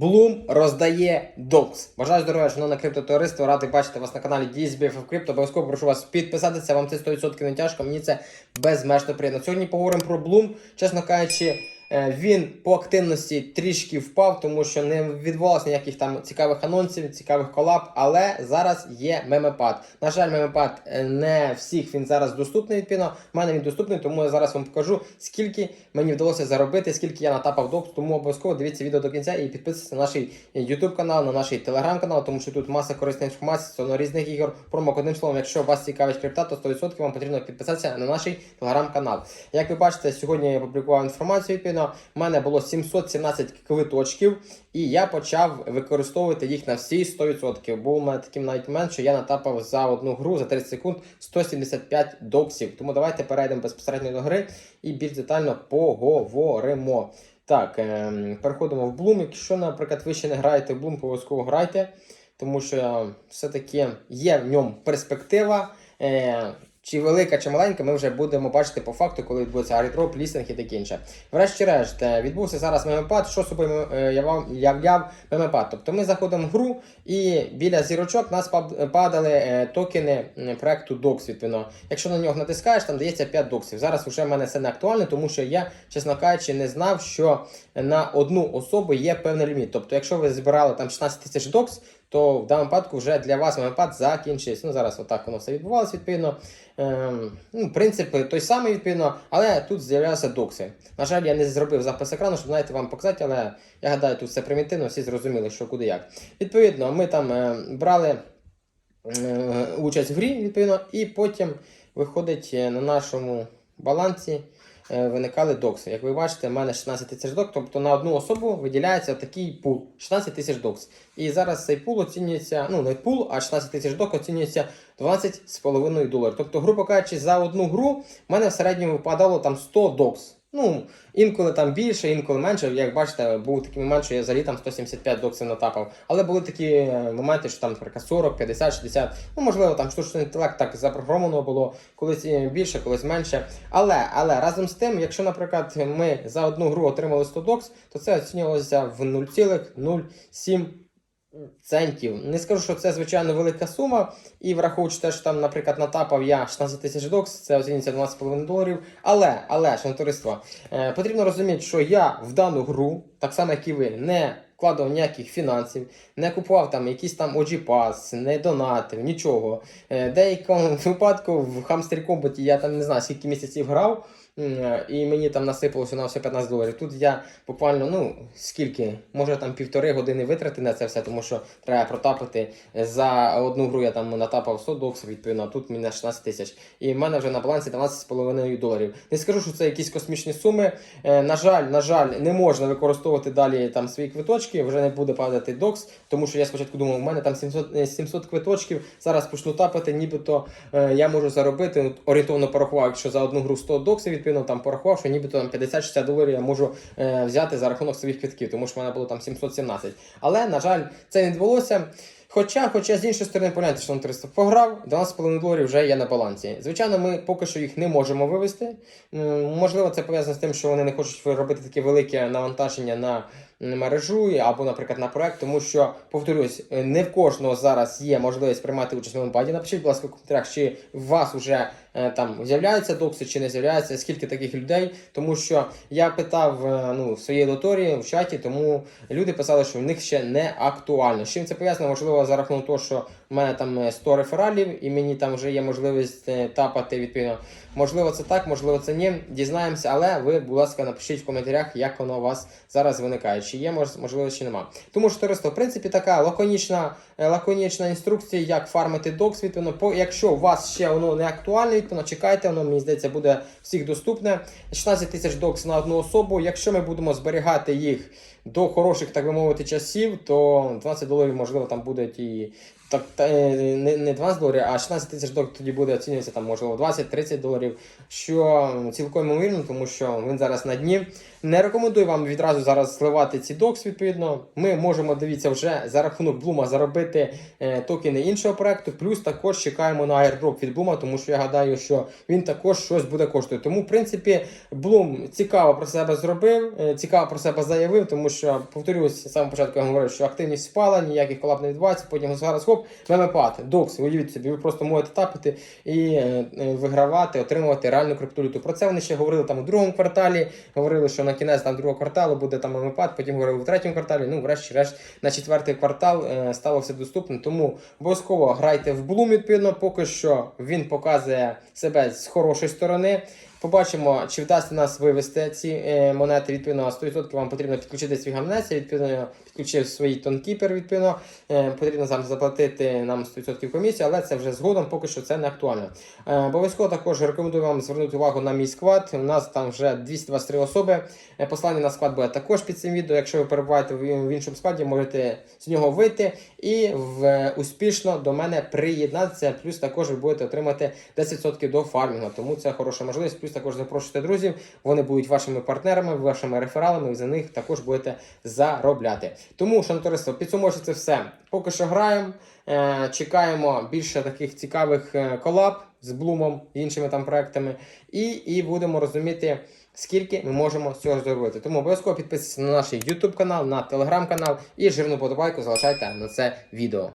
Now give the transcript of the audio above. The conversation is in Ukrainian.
Bloom роздає докс. Бажаю здоров'я, шановне криптотовариство. Радий бачити вас на каналі DSBFF Crypto. Обов'язково прошу вас підписатися. Вам це 100% не тяжко. Мені це безмежно приємно. Сьогодні поговоримо про Bloom. Чесно кажучи, він по активності трішки впав, тому що не відбувалося ніяких там цікавих анонсів, цікавих колаб. Але зараз є мемепад. На жаль, мемепад е, не всіх він зараз доступний відповідно. У мене він доступний, тому я зараз вам покажу, скільки мені вдалося заробити, скільки я натапав докс. Тому обов'язково дивіться відео до кінця і підписуйтесь на наш YouTube канал, на наш Telegram канал, тому що тут маса корисної інформації стосовно різних ігор. Промок одним словом, якщо вас цікавить крипта, то 100% вам потрібно підписатися на наш Telegram канал. Як ви бачите, сьогодні я опублікував інформацію відповідно. У мене було 717 квиточків, і я почав використовувати їх на всі 100%. Був у мене такий навіть що я натапав за одну гру за 30 секунд 175 доксів. Тому давайте перейдемо безпосередньо до гри і більш детально поговоримо. Так, ем, переходимо в Bloom. Якщо, наприклад, ви ще не граєте в Bloom, обов'язково грайте, тому що все-таки є в ньому перспектива. Е, чи велика, чи маленька, ми вже будемо бачити по факту, коли відбудеться арітроп, лістинг і таке інше. Врешті-решт, е, відбувся зараз мемепад. Що собою е, являв, являв мемепад? Тобто ми заходимо в гру, і біля зірочок нас падали е, токени проекту DOX, відповідно. Якщо на нього натискаєш, там дається 5 доксів. Зараз вже в мене це не актуально, тому що я, чесно кажучи, не знав, що на одну особу є певний ліміт. Тобто, якщо ви збирали там 16 тисяч докс, то в даному випадку вже для вас мемепад закінчився. Ну зараз отак воно все відбувалося відповідно. Ем, ну, принцип той самий відповідно, але тут з'являлися докси. На жаль, я не зробив запис екрану, щоб знаєте, вам показати, але я гадаю, тут все примітивно, всі зрозуміли, що куди як. Відповідно, ми там е, брали е, участь в грі, відповідно, і потім виходить е, на нашому балансі. Е, Виникали докси. Як ви бачите, в мене 16 тисяч докс, тобто на одну особу виділяється такий пул 16 тисяч докс. І зараз цей пул оцінюється, ну не пул, а 16 тисяч док оцінюється 12,5 доларів. Тобто, грубо кажучи, за одну гру в мене в середньому випадало там 100 докс. Ну, інколи там більше, інколи менше. Як бачите, був такий момент, що я взагалі там 175 доксів натапав. Але були такі е, моменти, що там, наприклад, 40, 50, 60. Ну, можливо, там штучний інтелект так запрограмовано було, колись е, більше, колись менше. Але, але разом з тим, якщо, наприклад, ми за одну гру отримали 100 докс, то це оцінювалося в 0,07 центів. Не скажу, що це звичайно велика сума. І враховуючи те, що там, наприклад, натапав я 16 тисяч докс, це оцінюється 12,5 доларів. Але, але, шановне товариство, е, потрібно розуміти, що я в дану гру, так само як і ви, не вкладав ніяких фінансів, не купував там якийсь там OG Pass, не донатив, нічого. Е, деякому випадку в Hamster Combat я там не знаю скільки місяців грав. М, І мені там насипалося на все 15 доларів. Тут я буквально, ну скільки, може там півтори години витрати на це все, тому що треба протапити. За одну гру я там натапав 100 доксів, відповідно, а тут мені 16 тисяч. І в мене вже на балансі 12,5 доларів. Не скажу, що це якісь космічні суми. Е, на жаль, на жаль, не можна використовувати далі там свої квиточки, вже не буде падати докс, тому що я спочатку думав, у мене там 700, е, 700 квиточків, зараз почну тапати, нібито е, я можу заробити, орієнтовно порахував, якщо за одну гру 100 доксів, відповідно там порахував, що нібито там 50-60 доларів я можу е, взяти за рахунок своїх квитків, тому що в мене було там 717. Але, на жаль, це не відбулося. Хоча, хоча з іншої сторони, погляньте, що на 300 пограв, 12,5 доларів вже є на балансі. Звичайно, ми поки що їх не можемо вивести. Можливо, це пов'язано з тим, що вони не хочуть робити таке велике навантаження на мережу або, наприклад, на проект, тому що, повторюсь, е, не в кожного зараз є можливість приймати участь в мемпаді. Напишіть, будь ласка, в коментарях, чи у вас вже е, там з'являються докси, чи не з'являються, скільки таких людей. Тому що я питав е, ну, в своїй аудиторії, в чаті, тому люди писали, що в них ще не актуально. З чим це пов'язано? Можливо, за рахунок того, що мене там е, 100 рефералів, і мені там вже є можливість е, тапати відповідно. Можливо, це так, можливо, це ні. Дізнаємося, але ви, будь ласка, напишіть в коментарях, як воно у вас зараз виникає. Чи є мож- можливо, чи нема. Тому що товариство, в принципі, така лаконічна, е, лаконічна інструкція, як фармити докс, відповідно. По, якщо у вас ще воно не актуальне, відповідно, чекайте, воно, мені здається, буде всіх доступне. 16 тисяч докс на одну особу. Якщо ми будемо зберігати їх до хороших, так би мовити, часів, то 12 доларів, можливо, там будуть і так, та, е, не, не 12 доларів, а 16 тисяч доларів тоді буде оцінюватися там, можливо, 20-30 доларів, що цілком ймовірно, тому що він зараз на дні. Не рекомендую вам відразу зараз сливати ці докс, відповідно. Ми можемо, дивіться, вже за рахунок Блума заробити е, токени іншого проекту. Плюс також чекаємо на airdrop від Блума, тому що я гадаю, що він також щось буде коштувати. Тому, в принципі, Блум цікаво про себе зробив, е, цікаво про себе заявив, тому що, повторюсь, з самого початку я говорив, що активність впала, ніяких колаб не відбувається, потім зараз хоп, мемепад, докс, уявіть собі, ви просто можете тапити і е, е, вигравати, отримувати реальну криптовалюту. Про це вони ще говорили там у другому кварталі, говорили, що на кінець там другого кварталу буде там мемепад, потім говорили в третьому кварталі, ну, врешті-решт, на четвертий квартал е, стало все доступно. Тому обов'язково грайте в Bloom, відповідно, поки що він показує себе з хорошої сторони. Побачимо, чи вдасться нас вивести ці е, монети. Відповідно, 100% вам потрібно підключити свій гамнець. Я відповідно підключив свій тонкіпер. Відповідно, е, потрібно там заплатити нам 100% комісію, але це вже згодом, поки що це не актуально. Е, обов'язково також рекомендую вам звернути увагу на мій склад. У нас там вже 223 особи. Е, Послання на склад буде також під цим відео. Якщо ви перебуваєте в, іншому складі, можете з нього вийти і в, успішно до мене приєднатися. Плюс також ви будете отримати 10% до фармінгу. Тому це хороша можливість. Плюс також запрошуйте друзів. Вони будуть вашими партнерами, вашими рефералами. Ви за них також будете заробляти. Тому, шановне товариство, підсумовуючи це все. Поки що граємо. Е, чекаємо більше таких цікавих е, колаб з Блумом і іншими там проектами. І, і будемо розуміти. Скільки ми можемо цього зробити. Тому обов'язково підписуйтесь на наш YouTube канал, на телеграм канал і жирну подобайку залишайте на це відео.